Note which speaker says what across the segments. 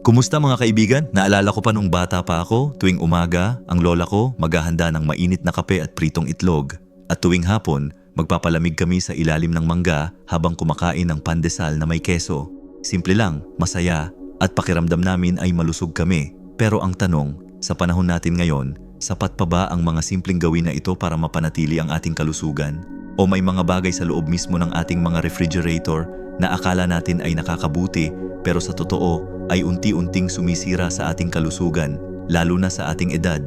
Speaker 1: Kumusta mga kaibigan? Naalala ko pa nung bata pa ako, tuwing umaga, ang lola ko maghahanda ng mainit na kape at pritong itlog. At tuwing hapon, magpapalamig kami sa ilalim ng mangga habang kumakain ng pandesal na may keso. Simple lang, masaya, at pakiramdam namin ay malusog kami. Pero ang tanong, sa panahon natin ngayon, sapat pa ba ang mga simpleng gawin na ito para mapanatili ang ating kalusugan? O may mga bagay sa loob mismo ng ating mga refrigerator na akala natin ay nakakabuti pero sa totoo ay unti-unting sumisira sa ating kalusugan, lalo na sa ating edad.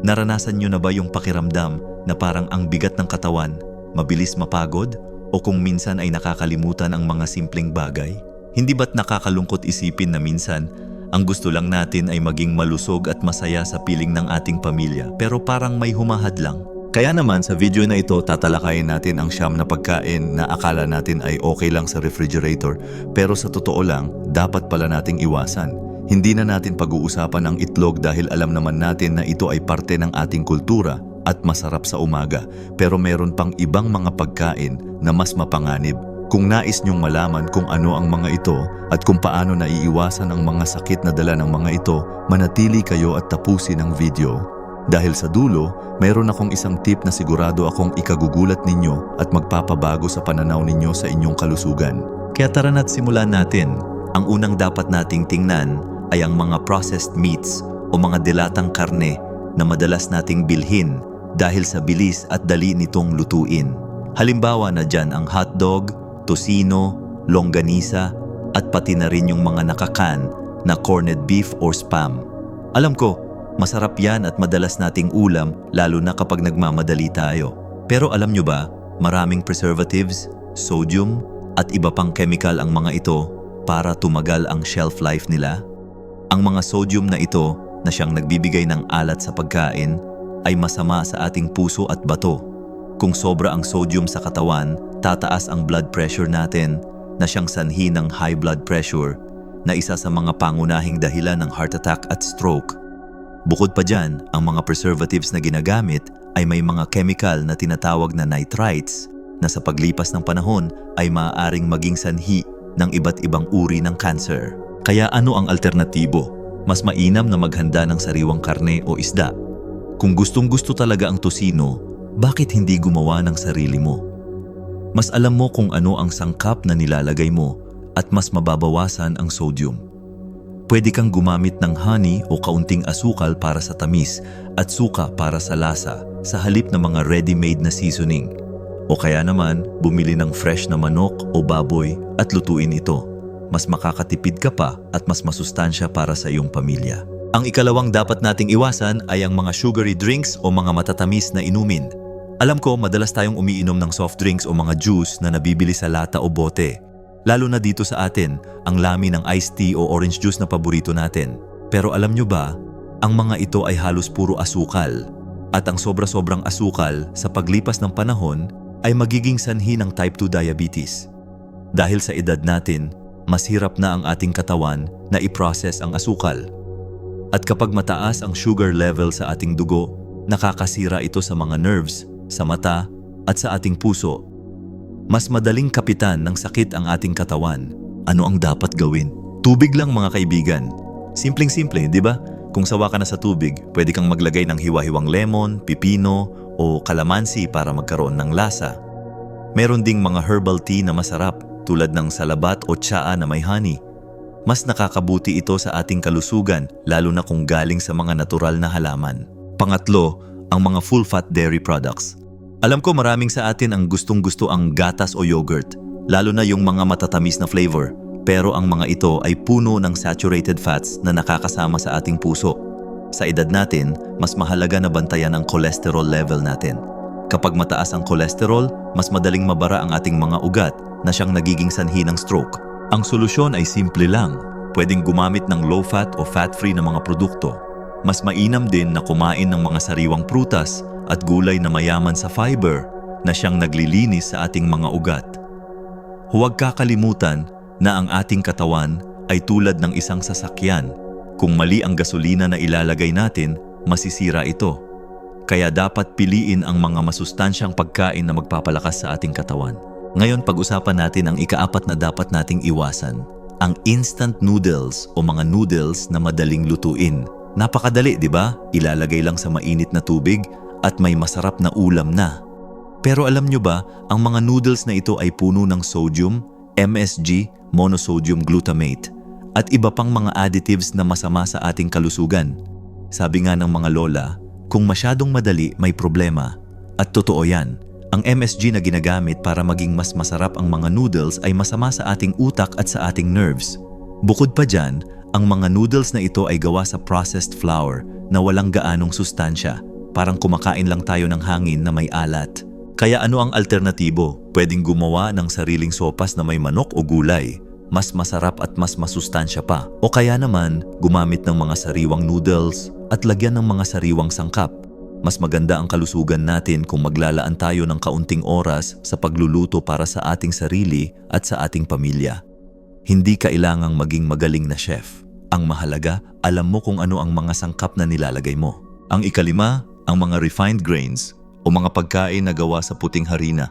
Speaker 1: Naranasan nyo na ba yung pakiramdam na parang ang bigat ng katawan, mabilis mapagod, o kung minsan ay nakakalimutan ang mga simpleng bagay? Hindi ba't nakakalungkot isipin na minsan, ang gusto lang natin ay maging malusog at masaya sa piling ng ating pamilya pero parang may humahad lang? Kaya naman sa video na ito tatalakayin natin ang siyam na pagkain na akala natin ay okay lang sa refrigerator pero sa totoo lang dapat pala nating iwasan. Hindi na natin pag-uusapan ang itlog dahil alam naman natin na ito ay parte ng ating kultura at masarap sa umaga pero meron pang ibang mga pagkain na mas mapanganib. Kung nais niyong malaman kung ano ang mga ito at kung paano naiiwasan ang mga sakit na dala ng mga ito, manatili kayo at tapusin ang video. Dahil sa dulo, mayroon akong isang tip na sigurado akong ikagugulat ninyo at magpapabago sa pananaw ninyo sa inyong kalusugan. Kaya tara na't simulan natin. Ang unang dapat nating tingnan ay ang mga processed meats o mga dilatang karne na madalas nating bilhin dahil sa bilis at dali nitong lutuin. Halimbawa na dyan ang hotdog, tosino, longganisa at pati na rin yung mga nakakan na corned beef or spam. Alam ko, Masarap yan at madalas nating ulam lalo na kapag nagmamadali tayo. Pero alam nyo ba, maraming preservatives, sodium, at iba pang chemical ang mga ito para tumagal ang shelf life nila? Ang mga sodium na ito na siyang nagbibigay ng alat sa pagkain ay masama sa ating puso at bato. Kung sobra ang sodium sa katawan, tataas ang blood pressure natin na siyang sanhi ng high blood pressure na isa sa mga pangunahing dahilan ng heart attack at stroke. Bukod pa dyan, ang mga preservatives na ginagamit ay may mga chemical na tinatawag na nitrites na sa paglipas ng panahon ay maaaring maging sanhi ng iba't ibang uri ng cancer. Kaya ano ang alternatibo? Mas mainam na maghanda ng sariwang karne o isda. Kung gustong gusto talaga ang tosino, bakit hindi gumawa ng sarili mo? Mas alam mo kung ano ang sangkap na nilalagay mo at mas mababawasan ang sodium. Pwede kang gumamit ng honey o kaunting asukal para sa tamis at suka para sa lasa sa halip ng mga ready-made na seasoning. O kaya naman, bumili ng fresh na manok o baboy at lutuin ito. Mas makakatipid ka pa at mas masustansya para sa iyong pamilya. Ang ikalawang dapat nating iwasan ay ang mga sugary drinks o mga matatamis na inumin. Alam ko madalas tayong umiinom ng soft drinks o mga juice na nabibili sa lata o bote Lalo na dito sa atin, ang lami ng iced tea o orange juice na paborito natin. Pero alam nyo ba, ang mga ito ay halos puro asukal. At ang sobra-sobrang asukal sa paglipas ng panahon ay magiging sanhi ng type 2 diabetes. Dahil sa edad natin, mas hirap na ang ating katawan na i-process ang asukal. At kapag mataas ang sugar level sa ating dugo, nakakasira ito sa mga nerves, sa mata, at sa ating puso mas madaling kapitan ng sakit ang ating katawan. Ano ang dapat gawin? Tubig lang mga kaibigan. Simpleng-simple, di ba? Kung sawa ka na sa tubig, pwede kang maglagay ng hiwa-hiwang lemon, pipino, o kalamansi para magkaroon ng lasa. Meron ding mga herbal tea na masarap tulad ng salabat o tsaa na may honey. Mas nakakabuti ito sa ating kalusugan lalo na kung galing sa mga natural na halaman. Pangatlo, ang mga full-fat dairy products. Alam ko maraming sa atin ang gustong gusto ang gatas o yogurt, lalo na yung mga matatamis na flavor. Pero ang mga ito ay puno ng saturated fats na nakakasama sa ating puso. Sa edad natin, mas mahalaga na bantayan ang cholesterol level natin. Kapag mataas ang cholesterol, mas madaling mabara ang ating mga ugat na siyang nagiging sanhi ng stroke. Ang solusyon ay simple lang. Pwedeng gumamit ng low-fat o fat-free na mga produkto. Mas mainam din na kumain ng mga sariwang prutas at gulay na mayaman sa fiber na siyang naglilinis sa ating mga ugat. Huwag kakalimutan na ang ating katawan ay tulad ng isang sasakyan. Kung mali ang gasolina na ilalagay natin, masisira ito. Kaya dapat piliin ang mga masustansyang pagkain na magpapalakas sa ating katawan. Ngayon pag-usapan natin ang ikaapat na dapat nating iwasan, ang instant noodles o mga noodles na madaling lutuin. Napakadali, di ba? Ilalagay lang sa mainit na tubig at may masarap na ulam na. Pero alam nyo ba, ang mga noodles na ito ay puno ng sodium, MSG, monosodium glutamate, at iba pang mga additives na masama sa ating kalusugan. Sabi nga ng mga lola, kung masyadong madali may problema. At totoo yan, ang MSG na ginagamit para maging mas masarap ang mga noodles ay masama sa ating utak at sa ating nerves. Bukod pa dyan, ang mga noodles na ito ay gawa sa processed flour na walang gaanong sustansya. Parang kumakain lang tayo ng hangin na may alat. Kaya ano ang alternatibo? Pwedeng gumawa ng sariling sopas na may manok o gulay. Mas masarap at mas masustansya pa. O kaya naman, gumamit ng mga sariwang noodles at lagyan ng mga sariwang sangkap. Mas maganda ang kalusugan natin kung maglalaan tayo ng kaunting oras sa pagluluto para sa ating sarili at sa ating pamilya. Hindi kailangang maging magaling na chef. Ang mahalaga, alam mo kung ano ang mga sangkap na nilalagay mo. Ang ikalima, ang mga refined grains o mga pagkain na gawa sa puting harina.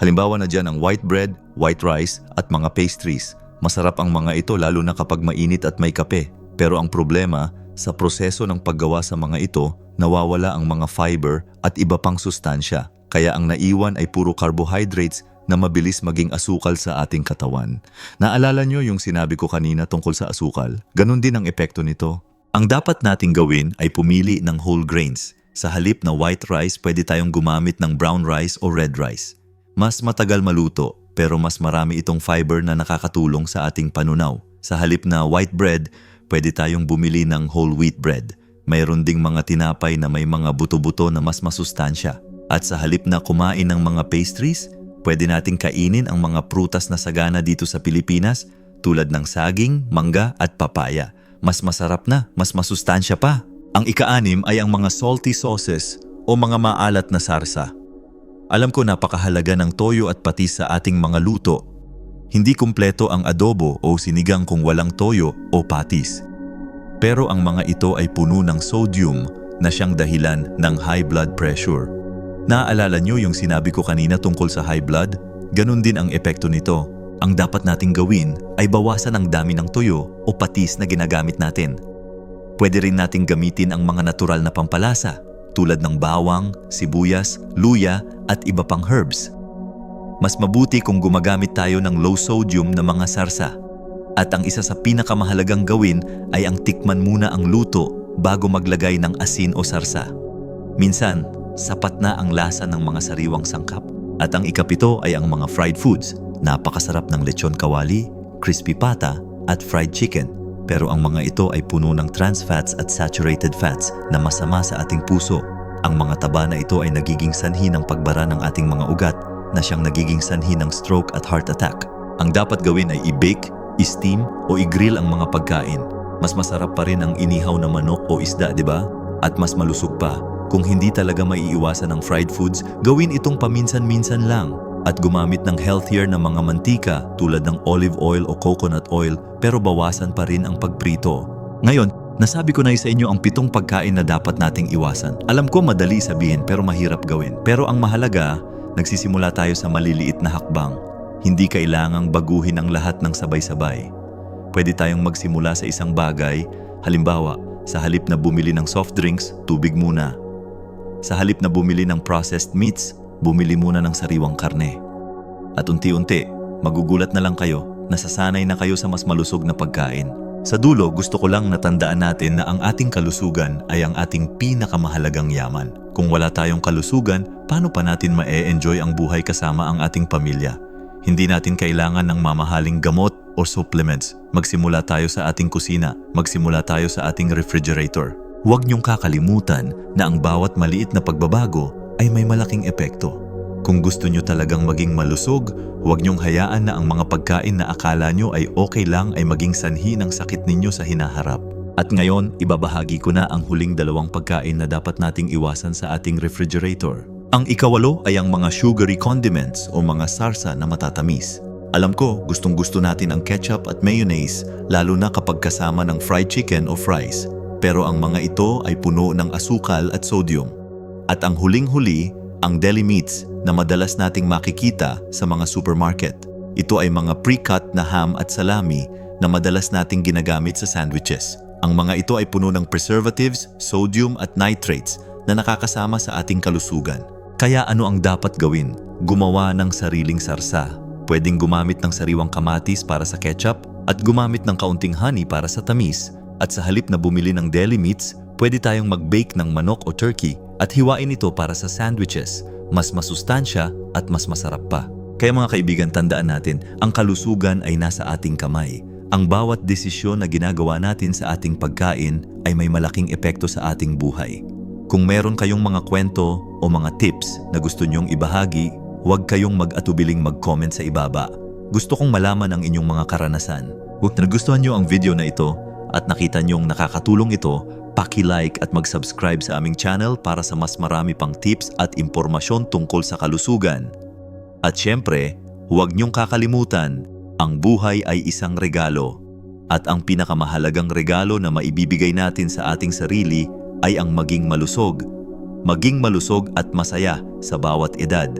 Speaker 1: Halimbawa na dyan ang white bread, white rice at mga pastries. Masarap ang mga ito lalo na kapag mainit at may kape. Pero ang problema, sa proseso ng paggawa sa mga ito, nawawala ang mga fiber at iba pang sustansya. Kaya ang naiwan ay puro carbohydrates na mabilis maging asukal sa ating katawan. Naalala nyo yung sinabi ko kanina tungkol sa asukal? Ganon din ang epekto nito. Ang dapat nating gawin ay pumili ng whole grains. Sa halip na white rice, pwede tayong gumamit ng brown rice o red rice. Mas matagal maluto, pero mas marami itong fiber na nakakatulong sa ating panunaw. Sa halip na white bread, pwede tayong bumili ng whole wheat bread. Mayroon ding mga tinapay na may mga buto-buto na mas masustansya. At sa halip na kumain ng mga pastries, pwede nating kainin ang mga prutas na sagana dito sa Pilipinas tulad ng saging, mangga at papaya. Mas masarap na, mas masustansya pa. Ang ikaanim ay ang mga salty sauces o mga maalat na sarsa. Alam ko napakahalaga ng toyo at patis sa ating mga luto. Hindi kumpleto ang adobo o sinigang kung walang toyo o patis. Pero ang mga ito ay puno ng sodium na siyang dahilan ng high blood pressure. Naaalala niyo yung sinabi ko kanina tungkol sa high blood? Ganon din ang epekto nito. Ang dapat nating gawin ay bawasan ang dami ng toyo o patis na ginagamit natin. Pwede rin nating gamitin ang mga natural na pampalasa tulad ng bawang, sibuyas, luya at iba pang herbs. Mas mabuti kung gumagamit tayo ng low sodium na mga sarsa. At ang isa sa pinakamahalagang gawin ay ang tikman muna ang luto bago maglagay ng asin o sarsa. Minsan, sapat na ang lasa ng mga sariwang sangkap. At ang ikapito ay ang mga fried foods. Napakasarap ng lechon kawali, crispy pata at fried chicken. Pero ang mga ito ay puno ng trans fats at saturated fats na masama sa ating puso. Ang mga taba na ito ay nagiging sanhi ng pagbara ng ating mga ugat na siyang nagiging sanhi ng stroke at heart attack. Ang dapat gawin ay i-bake, i-steam o i-grill ang mga pagkain. Mas masarap pa rin ang inihaw na manok o isda, di ba? At mas malusog pa. Kung hindi talaga maiiwasan ng fried foods, gawin itong paminsan-minsan lang at gumamit ng healthier na mga mantika tulad ng olive oil o coconut oil pero bawasan pa rin ang pagprito. Ngayon, nasabi ko na sa inyo ang pitong pagkain na dapat nating iwasan. Alam ko madali sabihin pero mahirap gawin. Pero ang mahalaga, nagsisimula tayo sa maliliit na hakbang. Hindi kailangang baguhin ang lahat ng sabay-sabay. Pwede tayong magsimula sa isang bagay, halimbawa, sa halip na bumili ng soft drinks, tubig muna. Sa halip na bumili ng processed meats, bumili muna ng sariwang karne. At unti-unti, magugulat na lang kayo, nasasanay na kayo sa mas malusog na pagkain. Sa dulo, gusto ko lang natandaan natin na ang ating kalusugan ay ang ating pinakamahalagang yaman. Kung wala tayong kalusugan, paano pa natin ma-enjoy ang buhay kasama ang ating pamilya? Hindi natin kailangan ng mamahaling gamot o supplements. Magsimula tayo sa ating kusina, magsimula tayo sa ating refrigerator. Huwag niyong kakalimutan na ang bawat maliit na pagbabago ay may malaking epekto. Kung gusto nyo talagang maging malusog, huwag nyong hayaan na ang mga pagkain na akala nyo ay okay lang ay maging sanhi ng sakit ninyo sa hinaharap. At ngayon, ibabahagi ko na ang huling dalawang pagkain na dapat nating iwasan sa ating refrigerator. Ang ikawalo ay ang mga sugary condiments o mga sarsa na matatamis. Alam ko, gustong gusto natin ang ketchup at mayonnaise lalo na kapag kasama ng fried chicken o fries. Pero ang mga ito ay puno ng asukal at sodium. At ang huling-huli, ang deli meats na madalas nating makikita sa mga supermarket. Ito ay mga pre-cut na ham at salami na madalas nating ginagamit sa sandwiches. Ang mga ito ay puno ng preservatives, sodium at nitrates na nakakasama sa ating kalusugan. Kaya ano ang dapat gawin? Gumawa ng sariling sarsa. Pwedeng gumamit ng sariwang kamatis para sa ketchup at gumamit ng kaunting honey para sa tamis. At sa halip na bumili ng deli meats, pwede tayong mag-bake ng manok o turkey at hiwain ito para sa sandwiches. Mas masustansya at mas masarap pa. Kaya mga kaibigan, tandaan natin, ang kalusugan ay nasa ating kamay. Ang bawat desisyon na ginagawa natin sa ating pagkain ay may malaking epekto sa ating buhay. Kung meron kayong mga kwento o mga tips na gusto nyong ibahagi, huwag kayong mag-atubiling mag-comment sa ibaba. Gusto kong malaman ang inyong mga karanasan. Kung nagustuhan nyo ang video na ito at nakita nyong nakakatulong ito, paki-like at mag-subscribe sa aming channel para sa mas marami pang tips at impormasyon tungkol sa kalusugan. At syempre, huwag niyong kakalimutan, ang buhay ay isang regalo. At ang pinakamahalagang regalo na maibibigay natin sa ating sarili ay ang maging malusog. Maging malusog at masaya sa bawat edad.